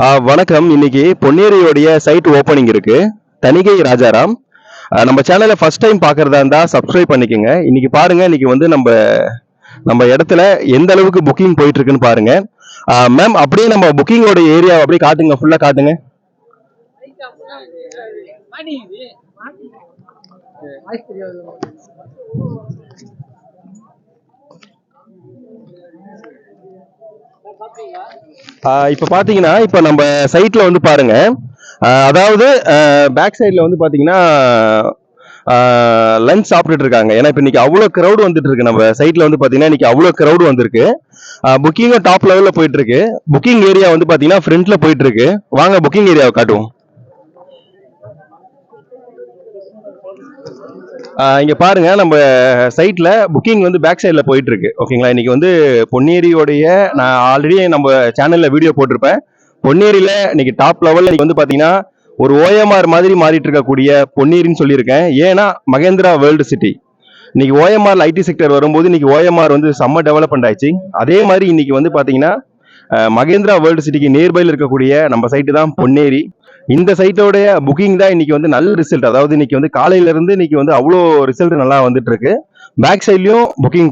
ஆ, வணக்கம். இன்னைக்கு பொன்னேரியோடைய side opening இருக்கு. தணிகை ராஜாராம். நம்ம சேனலை ஃபர்ஸ்ட் டைம் பார்க்கறதா இருந்தால் சப்ஸ்கிரைப் பண்ணிக்கோங்க. இன்னைக்கு பாருங்க இன்னைக்கு வந்து நம்ம நம்ம இடத்துல எந்த அளவுக்கு புக்கிங் போயிட்டு இருக்குன்னு பாருங்க. மேம் அப்படியே நம்ம புக்கிங்கோட ஏரியா அப்படியே காட்டுங்க. ஃபுல்லா காட்டுங்க. இப்போ பார்த்தீங்கன்னா இப்போ நம்ம சைட்டில் வந்து பாருங்க. அதாவது பேக் சைடில் வந்து பார்த்தீங்கன்னா லஞ்ச் சாப்பிட்டுட்டு இருக்காங்க. ஏன்னா இப்போ இன்னைக்கு அவ்வளோ க்ரௌடு வந்துட்டு இருக்கு. நம்ம சைட்டில் வந்து பார்த்தீங்கன்னா இன்னைக்கு அவ்வளோ க்ரௌடு வந்திருக்கு. புக்கிங்கும் டாப் லெவலில் போயிட்டு இருக்கு. புக்கிங் ஏரியா வந்து பார்த்தீங்கன்னா ஃப்ரண்ட்ல போயிட்டு இருக்கு. வாங்க புக்கிங் ஏரியாவை காட்டுவோம். இங்கே பாருங்க நம்ம சைட்டில் புக்கிங் வந்து பேக் சைடில் போயிட்டு இருக்கு ஓகேங்களா இன்னைக்கு வந்து பொன்னேரியோடைய நான் ஆல்ரெடி நம்ம சேனலில் வீடியோ போட்டிருப்பேன். பொன்னேரியில் இன்னைக்கு டாப் லெவலில் இன்னைக்கு வந்து பார்த்தீங்கன்னா ஒரு ஓஎம்ஆர் மாதிரி மாறிட்டு இருக்கக்கூடிய பொன்னேரின்னு சொல்லியிருக்கேன். ஏன்னா மகேந்திரா வேர்ல்டு சிட்டி இன்னைக்கு ஓஎம்ஆர் ஐடி செக்டர் வரும்போது இன்னைக்கு ஓஎம்ஆர் வந்து செம்ம டெவலப்மெண்ட் ஆயிடுச்சு. அதே மாதிரி இன்னைக்கு வந்து பார்த்தீங்கன்னா மகேந்திரா வேர்ல்டு சிட்டிக்கு நியர்பையில் இருக்கக்கூடிய நம்ம சைட்டு தான் பொன்னேரி. இந்த சைட்டோடைய புக்கிங் தான் இன்னைக்கு வந்து நல்ல ரிசல்ட் அதாவது இன்னைக்கு வந்து காலையில இருந்து இன்னைக்கு வந்து அவ்வளோ ரிசல்ட் நல்லா வந்துட்டு இருக்கு. Back சைட்லயும் booking